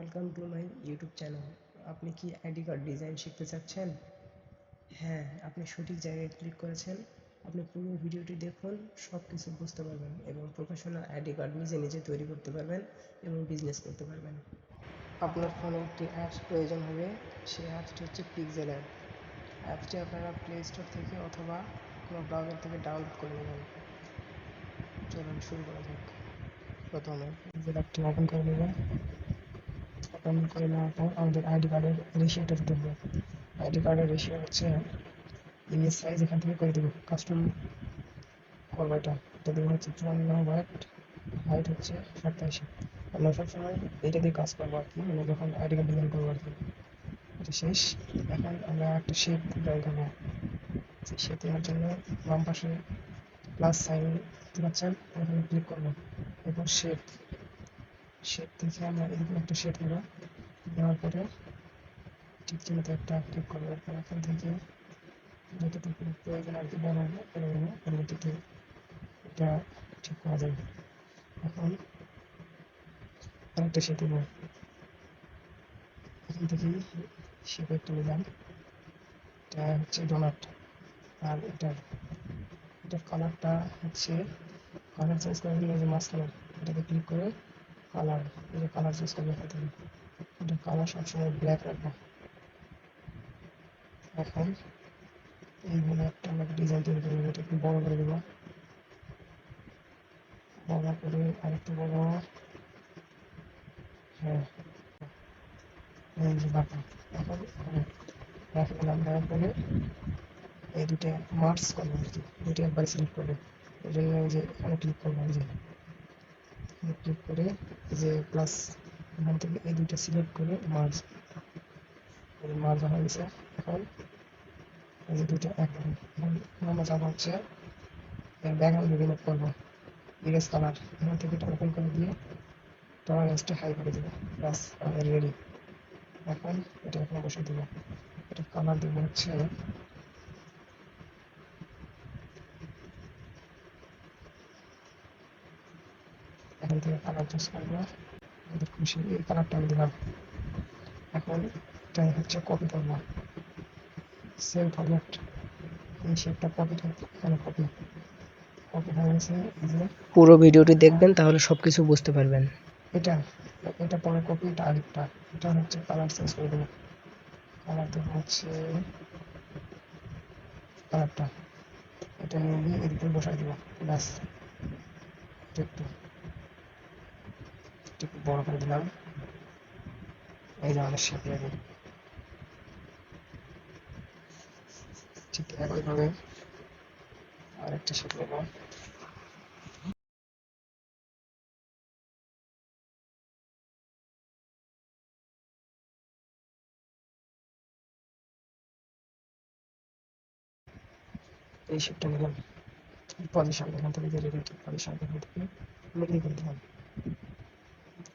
Welcome to my YouTube channel আপনি কি ID card design শিখতে চাচ্ছেন? হ্যাঁ আপনি সঠিক জায়গায় ক্লিক করেছেন। আপনি পুরো ভিডিওটি দেখুন সব কিছু বুঝতে পারবেন এবং প্রফেশনাল আইডি কার্ড নিজে নিজে তৈরি করতে পারবেন এবং বিজনেস করতে পারবেন। আপনার ফোনে একটি অ্যাপস প্রয়োজন হবে, সেই অ্যাপসটি হচ্ছে পিক্সেল অ্যাপ অ্যাপসটি আপনারা প্লে স্টোর থেকে অথবা কোনো ব্রাউজার থেকে ডাউনলোড করে নেবেন। চলুন শুরু করা যাক। প্রথমে পিক্সেল অ্যাপটি ওপেন করে নেবেন। ওপেন করে নেওয়ার পর আমাদের আইডি কার্ডের রেশিওটা দেখব আইডি কার্ডের রেশিও হচ্ছে ইমেজ সাইজ এখান থেকে করে দেবো কাস্টম করব এটা এটা দেবো হচ্ছে চুয়ান্ন ওয়াট হাইট হচ্ছে সাতাশি। আমরা সবসময় এটা দিয়ে কাজ করব আর কি মানে যখন আইডি কার্ড ডিজাইন করব আর কি। এটা শেষ। এখন আমরা একটা শেপ ড্রয়িং করব। শেপ দেওয়ার জন্য বাম পাশে প্লাস সাইন দেখতে পাচ্ছেন এখানে ক্লিক করব। এরপর শেপ শেপ থেকে আমরা এরকম একটা শেপ নেব। দেওয়ার পরে ঠিক চিহ্নতে একটা ক্লিক করব এরপর এখান থেকে যতটুকু প্রয়োজন আর কি বানাবো করে নেব পরবর্তীতে এটা ঠিক করা যাবে। এখন আরেকটা শেপ নেব। এখান থেকে শেপ একটা নিলাম এটা হচ্ছে ডোনাট আর এটার এটার কালারটা হচ্ছে কালার চেঞ্জ করে দিলে যে মাঝখানে এটাকে ক্লিক করে কালার, এই যে কালার চেঞ্জ করবে এখান থেকে এটা কালার সবসময় ব্ল্যাক রাখব। এখন এইভাবে একটা আমরা ডিজাইন তৈরি করে এটা একটু বড় করে দেবো। বড় করে আরেকটু বড়। হ্যাঁ। এই যে বাটা। এখন রেখে দিলাম দেওয়ার পরে এই দুটো মার্কস করব দুটো একবার সিলেক্ট করব এই জন্য যে এখানে ক্লিক করব যে। এখানে ক্লিক করে যে প্লাস এখান থেকে এই দুইটা সিলেক্ট করে মার্জ মার্জ হয়ে গেছে। এখন এই যে দুইটা এক এখন আমরা যাব হচ্ছে এর ব্যাকগ্রাউন্ড রিমুভ করব ইরেজ কালার এখান থেকে এটা ওপেন করে দিয়ে টলারেন্সটা হাই করে দেবো ব্যাস আমাদের রেডি এখন এটা এখানে বসে দেবো। এটা কালার দেবো হচ্ছে এখান থেকে কালার চুজ করব। আমাদের খুশি এই কালারটা আমি দিলাম। এখন এটা হচ্ছে কপি করব সেম ফরম্যাট এই শেপটা কপি এখানে কপি কপি হয়ে গেছে যে পুরো ভিডিওটি দেখবেন তাহলে সবকিছু বুঝতে পারবেন। এটা এটা পরে কপি এটা আরেকটা। এটা হচ্ছে কালার চেঞ্জ করে দেবো। কালার দেবো হচ্ছে কালারটা এটা নিয়ে উপরে বসাই দেবো। ব্যাস। একটু একটু বড় করে দিলাম। এই যে আমাদের শেপ রেডি ঠিক একইভাবে আরেকটা শেপ নেব। এই শেপটা নিলাম। পজিশন এখান থেকে যে রিলেটিভ পজিশন এখান থেকে। মিডল করে দিলাম?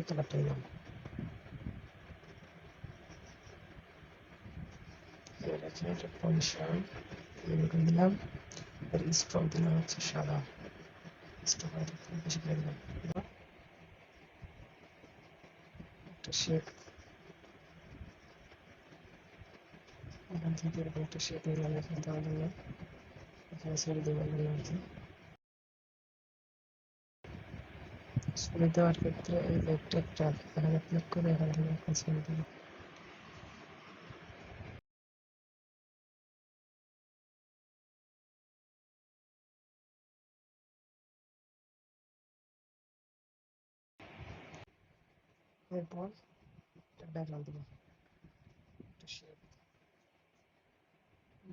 কালারটা নিলাম রেখে এটা পজিশন এরকম দিলাম। আর স্ট্রোক দিলাম হচ্ছে সাদা। স্ট্রোক বেশি করে দিলাম। একটা শেপ। এখান থেকে এরকম একটা শেপ নিলাম এখানে জন্য এখানে ছেড়ে জন্য আর কি। ছেড়ে দেওয়ার ক্ষেত্রে এই যে টেকটা এখানে ক্লিক করে এখান এখানে ছেড়ে দেবো। এরপর একটা ব্যাকগ্রাউন্ড দেবো। একটা শেপ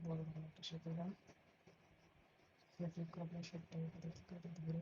বড় একটা শেপ দিলাম ধরে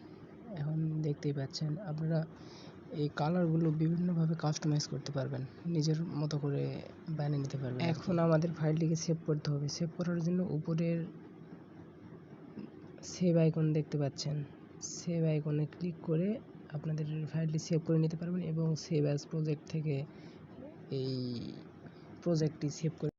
এখন দেখতেই পাচ্ছেন, আপনারা এই কালারগুলো বিভিন্নভাবে কাস্টমাইজ করতে পারবেন, নিজের মতো করে বানিয়ে নিতে পারবেন এখন আমাদের ফাইলটিকে সেভ করতে হবে সেভ করার জন্য উপরের সেভ আইকন দেখতে পাচ্ছেন। সেভ আইকনে ক্লিক করে আপনাদের ফাইলটি সেভ করে নিতে পারবেন এবং সেভ অ্যাজ প্রজেক্ট থেকে এই প্রজেক্টটি সেভ করে